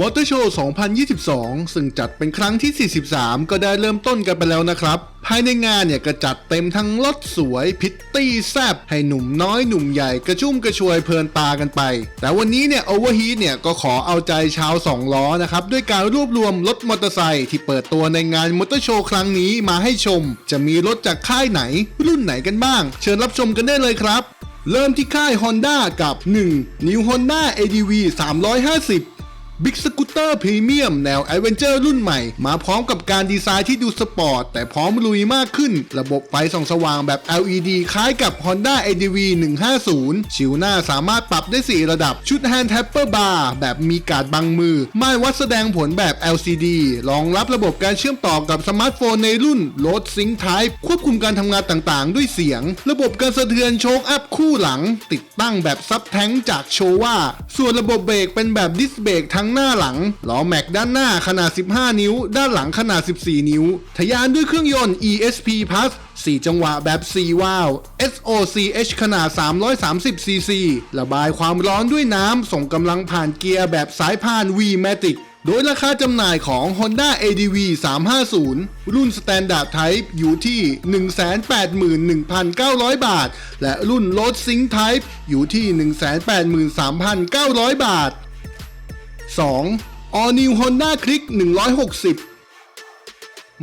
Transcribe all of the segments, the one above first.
มอเตอร์โชว์2022 ซึ่งจัดเป็นครั้งที่ 43 ก็ได้เริ่มต้นกันไปแล้วนะครับ ภายในงานเนี่ยก็จัดเต็มทั้งรถสวยพิตตี้แซบให้หนุ่มน้อยหนุ่มใหญ่กระชุ่มกระชวยเพลินตากันไป แต่วันนี้เนี่ยโอเวอร์ฮีทเนี่ยก็ขอเอาใจชาวสองล้อนะครับ ด้วยการรวบรวมรถมอเตอร์ไซค์ที่เปิดตัวในงานมอเตอร์โชว์ครั้งนี้มาให้ชม จะมีรถจากค่ายไหน รุ่นไหนกันบ้าง เชิญรับชมกันได้เลยครับ เริ่มที่ค่าย Honda กับ 1. New Honda ADV 350 บิ๊กสกูตเตอร์พรีเมียมแนว a อเวนเจอร์รุ่นใหม่ มาพร้อมกับการดีไซน์ที่ดูสปอร์ต แต่พร้อมลุยมากขึ้น ระบบไฟส่องสว่างแบบ LED คล้ายกับ Honda ADV 150 ชิวหน้าสามารถปรับได้ 4 ระดับชุด Hand Tapper Bar แบบมีการ์ดบังมือ ม่านวัดแสดงผลแบบ LCD รองรับระบบการเชื่อมต่อกับสมาร์ทโฟนในรุ่น Road Sync Type ควบคุมการทำงานต่างๆ ด้วยเสียง ระบบการสะเทือนโชคอัพคู่หลัง ติดตั้งแบบซับแท้งจากโชว่าส่วนระบบเบรกเป็นแบบดิสเบรกทั้งหน้าหลังล้อแม็กด้านหน้าขนาด 15 นิ้ว ด้านหลังขนาด 14 นิ้ว ทะยานด้วยเครื่องยนต์ ESP Plus 4 จังหวะแบบ 4 วาล์ว SOCH ขนาด 330 cc ระบายความร้อนด้วยน้ำ ส่งกำลังผ่านเกียร์แบบสายพาน V-Matic โดยราคาจำหน่ายของ Honda ADV 350 รุ่น Standard Type อยู่ที่ 181,900 บาท และรุ่น Road Sync Type อยู่ที่ 183,900 บาท 2. All New Honda Click 160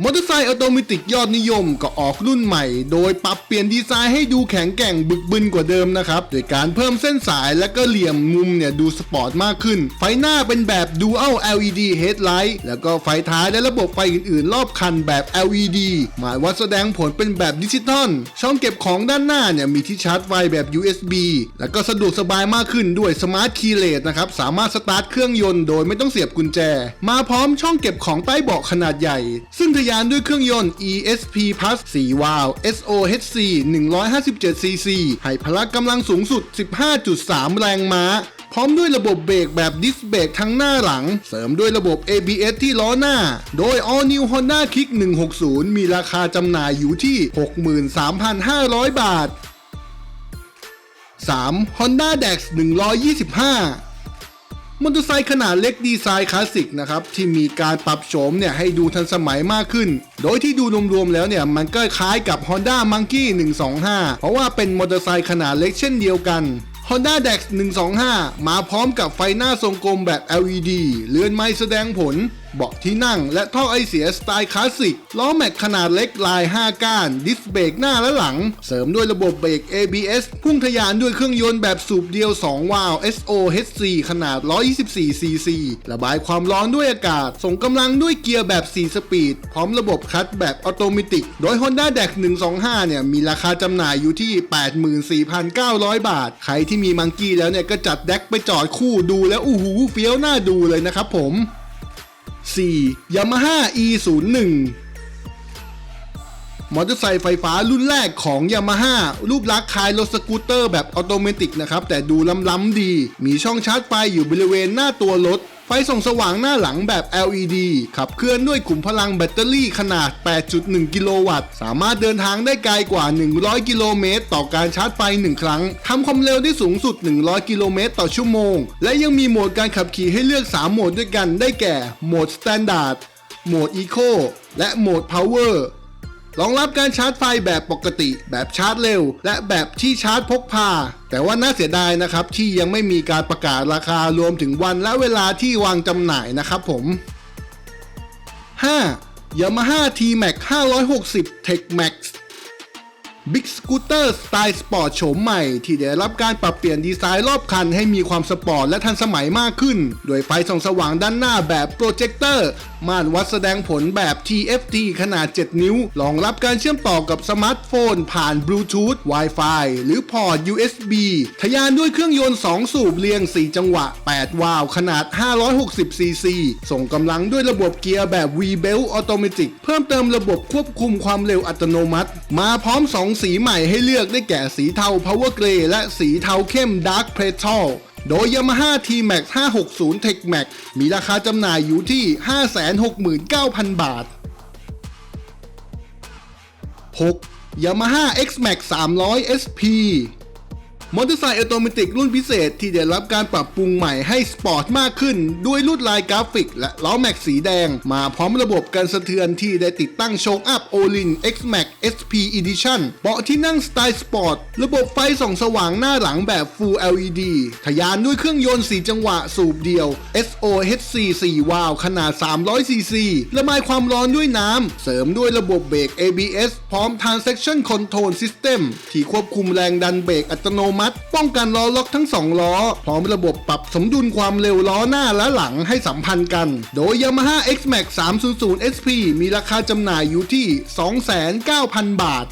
มอเตอร์ไซค์ออโตเมติยอดนิยมก็ออกรุ่นใหม่ โดยปรับเปลี่ยนดีไซน์ให้ดูแข็งแกร่งบึกบึนกว่าเดิมนะครับ โดยการเพิ่มเส้นสายและก็เหลี่ยมมุมเนี่ยดูสปอร์ตมากขึ้น ไฟหน้าเป็นแบบ Dual LED Headlight แล้วก็ไฟท้ายและระบบไฟอื่นๆ รอบคันแบบ LED หมายวัดแสดงผลเป็นแบบดิจิตอลช่องเก็บของด้านหน้าเนี่ยมีที่ชาร์จไฟแบบ USB แล้วก็สะดวกสบายมากขึ้นด้วย Smart Keyless นะครับสามารถสตาร์ทเครื่องยนต์โดยไม่ต้องเสียบกุญแจ มาพร้อมช่องเก็บของใต้เบาะขนาดใหญ่ ซึ่งทะยานด้วยเครื่องยนต์ ESP Plus 4 วาล์ว SOHC 157 cc ให้พละกำลังสูงสุด 15.3 แรงม้าพร้อมด้วยระบบเบรกแบบดิสเบรกทั้งหน้าหลัง เสริมด้วยระบบ ABS ที่ล้อหน้า โดย All New Honda Kick 160 มีราคาจำหน่ายอยู่ที่ 63,500 บาท 3. Honda Dex 125 มอเตอร์ไซค์ขนาดเล็กดีไซน์คลาสสิกนะครับที่มีการปรับโฉมเนี่ยให้ดูทันสมัยมากขึ้น โดยที่ดูรวมๆแล้วเนี่ยมันก็คล้ายกับ Honda Monkey 125 เพราะว่าเป็นมอเตอร์ไซค์ขนาดเล็กเช่นเดียวกัน Honda Dex 125 มาพร้อมกับไฟหน้าทรงกลมแบบ LED เลือนไม้แสดงผล เบาะที่นั่งและท่อไอเสียสไตล์คลาสสิก ล้อแม็กขนาดเล็กลาย 5 ก้าน ดิสเบรกหน้าและหลัง เสริมด้วยระบบเบรก ABS พุ่งทะยานด้วยเครื่องยนต์แบบสูบเดียว 2 วาล์ว SOHC ขนาด 124 cc ระบายความร้อนด้วยอากาศ ส่งกำลังด้วยเกียร์แบบ 4 สปีด พร้อมระบบคัตแบบออโตเมติโดย Honda Dex 125 เนี่ย มีราคาจำหน่ายอยู่ที่ 84,900 บาท ใครที่มีมังกี้แล้วเนี่ย ก็จัดแดกไปจอดคู่ดูแล้วอู้หูเฟี้ยวหน้าดูเลยนะครับผม 4. Yamaha E01 มอเตอร์ไซค์ไฟฟ้ารุ่นแรกของ Yamaha รูปลักษณ์คล้ายรถสกูตเตอร์แบบออโตเมติกนะครับ แต่ดูล้ำๆดี มีช่องชาร์จไฟอยู่บริเวณหน้าตัวรถ ไฟส่องสว่างหน้าหลังแบบ LED ขับเคลื่อนด้วยขุมพลังแบตเตอรี่ขนาด 8.1 กิโลวัตต์ สามารถเดินทางได้ไกลกว่า 100 กิโลเมตร ต่อการชาร์จไฟ 1 ครั้ง ทำความเร็วได้สูงสุด 100 กิโลเมตรต่อชั่วโมง และยังมีโหมดการขับขี่ให้เลือก 3 โหมดด้วยกัน ได้แก่ โหมด Standard โหมด Eco และโหมด Power รองรับการชาร์จไฟแบบปกติ แบบชาร์จเร็ว และแบบที่ชาร์จพกพา แต่ว่าน่าเสียดายนะครับที่ยังไม่มีการประกาศราคารวมถึงวันและเวลาที่วางจำหน่ายนะครับผม 5. Yamaha T-Max 560 Tech Max บิ๊กสกูตเตอร์สไตล์สปอร์ตโฉมใหม่ ที่ได้รับการปรับเปลี่ยนดีไซน์รอบคันให้มีความสปอร์ตและทันสมัยมากขึ้น โดยไฟส่องสว่างด้านหน้าแบบโปรเจคเตอร์ ม่านวัดแสดงผลแบบ TFT ขนาด 7 นิ้ว รองรับการเชื่อมต่อกับสมาร์ทโฟน ผ่านบลูทูธ Wi-Fi หรือพอร์ต USB ทะยานด้วยเครื่องยนต์ 2 สูบเรียง 4 จังหวะ 8 วาล์วขนาด 560 cc ส่งกำลังด้วยระบบเกียร์แบบ V-Belt Automatic เพิ่มเติมระบบควบคุมความเร็วอัตโนมัติ มาพร้อม 2สีใหม่ให้เลือกได้แก่สีเทา Power Gray และสีเทาเข้ม Dark Petrol โดย Yamaha T-Max 560 Tech Max มีราคาจำหน่ายอยู่ที่ 569,000 บาท 6. Yamaha X-Max 300 SP มอเตอร์ไซค์ออโตเมติรุ่นพิเศษที่ได้รับการปรับปรุงใหม่ให้สปอร์ตมากขึ้น ด้วยลวดลายกราฟิก และล้อแม็กสีแดง มาพร้อมระบบการสะเทือนที่ได้ติดตั้งโชคอัพโอลิน X Max SP Edition เบาะที่นั่งสไตล์สปอร์ต ระบบไฟส่องสว่างหน้าหลังแบบ Full LED ทยานด้วยเครื่องยนต์ 4 จังหวะสูบเดียว SOHC 4 วาล์วขนาด 300 cc ระบายความร้อนด้วยน้ำ เสริมด้วยระบบเบรก ABS พร้อม Transaction Control System ที่ควบคุมแรงดันเบรกอัตโนมัติ ป้องกันล้อล็อกทั้ง 2 ล้อ พร้อมระบบปรับสมดุลความเร็วล้อหน้าและหลังให้สัมพันธ์กัน โดย Yamaha X Max 300 SP มีราคาจำหน่ายอยู่ที่ 29,000 บาท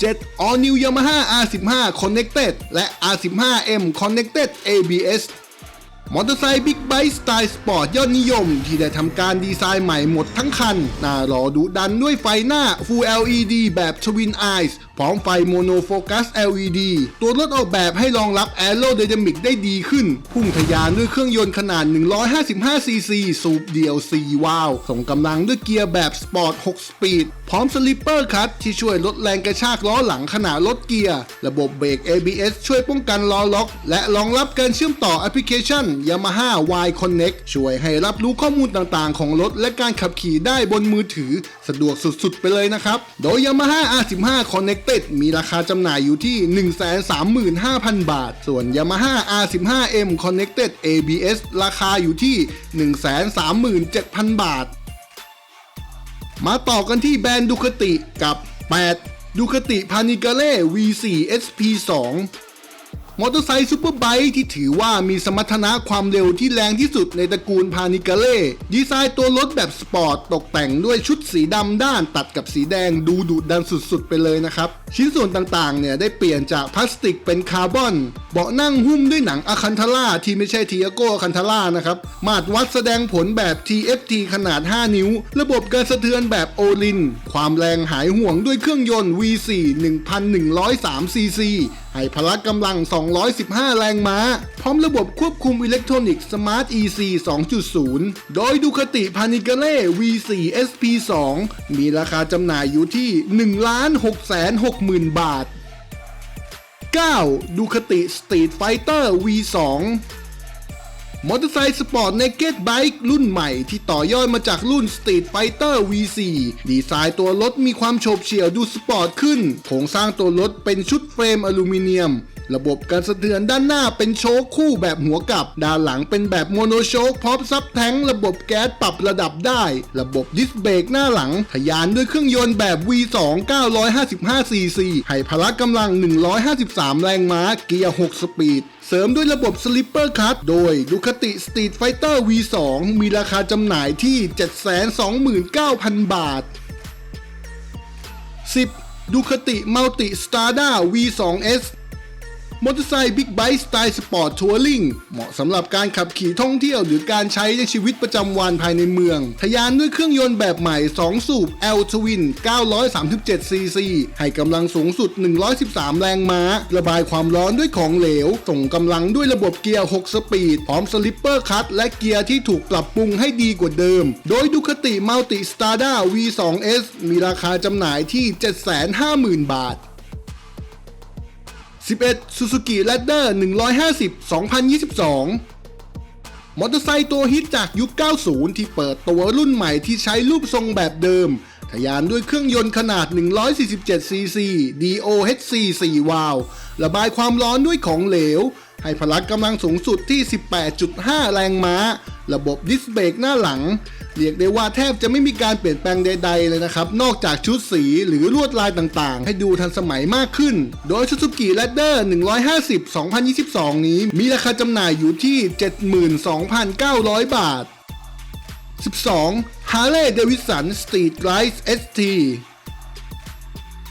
7 All New Yamaha R15 Connected และ R15M Connected ABS มอเตอร์ไซค์บิ๊กไบค์สไตล์สปอร์ตยอดนิยม ที่ได้ทำการดีไซน์ใหม่หมดทั้งคันหน้ารอดุดันด้วยไฟหน้า Full LED แบบ Twin Eyes พร้อมไฟโมโนโฟกัส LED ตัวรถออกแบบให้รองรับ Aerodynamic ได้ดีขึ้น พุ่งทะยานด้วยเครื่องยนต์ขนาด 155 ซีซี สูบเดียว 4 วาล์วส่งกำลังด้วยเกียร์แบบสปอร์ต 6 สปีด พร้อมสลิปเปอร์คัตที่ช่วยลดแรงกระชากล้อหลังขณะลดเกียร์ ระบบเบรก ABS ช่วยป้องกันล้อล็อก และรองรับการเชื่อมต่อแอปพลิเคชัน Yamaha Y Connect ช่วยให้รับรู้ข้อมูลต่างๆ ของรถ และการขับขี่ได้บนมือถือ สะดวกสุดๆ ไปเลยนะครับ โดย Yamaha R15 Connect Connected มีราคาจำหน่ายอยู่ที่ 135,000 บาท ส่วน Yamaha R15M Connected ABS ราคาอยู่ที่ 137,000 บาท มาต่อกันที่แบรนด์ดูคติกับ 8ดูคติพานิกาเล่ V4 SP2 มอเตอร์ไซค์ซูเปอร์ไบค์ที่ถือว่ามีสมรรถนะความเร็วที่แรงที่สุดในตระกูลพานิกาเล่ ดีไซน์ตัวรถแบบสปอร์ต ตกแต่งด้วยชุดสีดำด้านตัดกับสีแดงดูดุดันสุดๆ ไปเลยนะครับ ชิ้นส่วนต่างๆ เนี่ยได้เปลี่ยนจากพลาสติกเป็นคาร์บอน เบาะนั่งหุ้มด้วยหนังอะคันทาร่าที่ไม่ใช่ทีอโกอะคันทาร่านะครับ มาตรวัดแสดงผลแบบ TFT ขนาด 5 นิ้ว ระบบการสะเทือนแบบโอลิน ความแรงหายห่วงด้วยเครื่องยนต์ V4 1103 cc ให้พละกำลัง 215 แรงม้า พร้อมระบบควบคุมอิเล็กทรอนิกส์ Smart EC 2.0 โดยดูคติพานิกาเล่ V4 SP2 มีราคาจำหน่ายอยู่ที่ 1,660 60,000 บาท 9. ดูคติสตรีทไฟเตอร์ V2 มอเตอร์ไซค์สปอร์ตเนเกตไบค์รุ่นใหม่ที่ต่อยอดมาจากรุ่น Street Fighter V4 ดีไซน์ตัวรถมีความโฉบเฉี่ยวดูสปอร์ตขึ้น โครงสร้างตัวรถเป็นชุดเฟรมอลูมิเนียม ระบบการสะเทือนด้านหน้าเป็นโชคคู่แบบหัวกลับ ด้านหลังเป็นแบบโมโนโชคพร้อมซับแท้งระบบแก๊สปรับระดับได้ ระบบดิสเบรกหน้าหลังทะยานด้วยเครื่องยนต์แบบ V2 955 cc ให้พละกำลัง 153 แรงม้า เกียร์ 6 สปีด เสริมด้วยระบบสลิปเปอร์คัตโดยดูคติสตรีทไฟเตอร์ V2 มีราคาจำหน่ายที่ 729,000 บาท 10. ดูคติมัลติสตาร์ด้า V2S มอเตอร์ไซค์บิ๊กไบค์สไตล์สปอร์ตทัวริงเหมาะสำหรับการขับขี่ท่องเที่ยวหรือการใช้ในชีวิตประจำวันภายในเมืองทะยานด้วยเครื่องยนต์แบบใหม่ 2 สูบ L Twin 937 cc ให้กำลังสูงสุด 113 แรงม้า ระบายความร้อนด้วยของเหลว ส่งกำลังด้วยระบบเกียร์ 6 สปีด พร้อมสลิปเปอร์คัตและเกียร์ที่ถูกปรับปรุงให้ดีกว่าเดิม โดยดูคติมัลติสตาร์ด้า V2S มีราคาจำหน่ายที่ 750,000 บาท 11 Suzuki Ladder 150 2022 มอเตอร์ไซค์ตัวฮิตจากยุค 90 ที่เปิดตัวรุ่นใหม่ที่ใช้รูปทรงแบบเดิม ทะยานด้วยเครื่องยนต์ขนาด 147 cc DOHC 4 วาล์วระบายความร้อนด้วยของเหลว ให้พละกำลังสูงสุดที่ 18.5 แรงม้า ระบบดิสเบรกหน้าหลัง เรียกได้ว่าแทบจะไม่มีการเปลี่ยนแปลงใด ๆ เลยนะครับ นอกจากชุดสีหรือลวดลายต่างๆ ให้ดูทันสมัยมากขึ้น โดย Suzuki Ladder 150 2022 นี้ มีราคาจำหน่ายอยู่ที่ 72,900 บาท 12. Harley Davidson Street Glide ST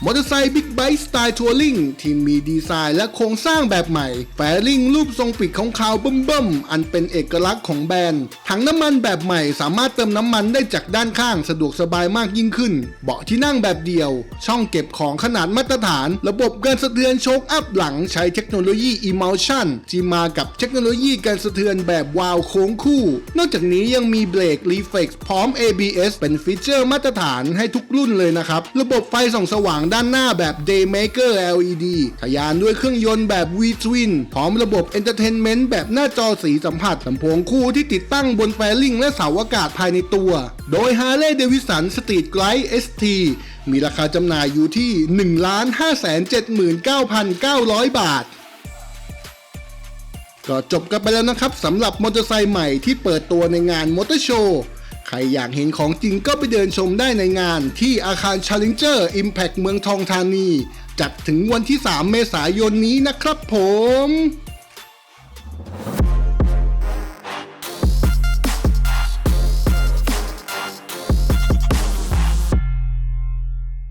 มอเตอร์ไซค์บิ๊กไบค์สไตล์ทัวริงที่มีดีไซน์และโครงสร้างแบบใหม่แฟริงรูปทรงปีกของขาวเบิ่มๆ อันเป็นเอกลักษณ์ของแบรนด์ ถังน้ำมันแบบใหม่สามารถเติมน้ำมันได้จากด้านข้างสะดวกสบายมากยิ่งขึ้น เบาะที่นั่งแบบเดียว ช่องเก็บของขนาดมาตรฐาน ระบบการสะเทือนโชคอัพหลังใช้เทคโนโลยี Emulsion ที่มากับเทคโนโลยีการสะเทือนแบบวาล์วโค้งคู่ นอกจากนี้ยังมีเบรก Reflex พร้อม ABS เป็นฟีเจอร์มาตรฐานให้ทุกรุ่นเลยนะครับ ระบบไฟส่องสว่างด้านหน้าแบบ Daymaker LED ทะยานด้วยเครื่องยนต์แบบ V-Twin พร้อมระบบ Entertainment แบบหน้าจอสีสัมผัสลำโพงคู่ที่ติดตั้งบนแฟลิงและเสาอากาศภายในตัว โดย Harley Davidson Street Glide ST มีราคาจำหน่ายอยู่ที่ 1,579,900 บาทก็จบกันไปแล้วนะครับสำหรับมอเตอร์ไซค์ใหม่ที่เปิดตัวในงานมอเตอร์โชว์ ใครอยากเห็นของจริงก็ไปเดินชมได้ในงานที่อาคาร Challenger Impact เมืองทองธานี จัดถึงวันที่ 3 เมษายนนี้นะครับผม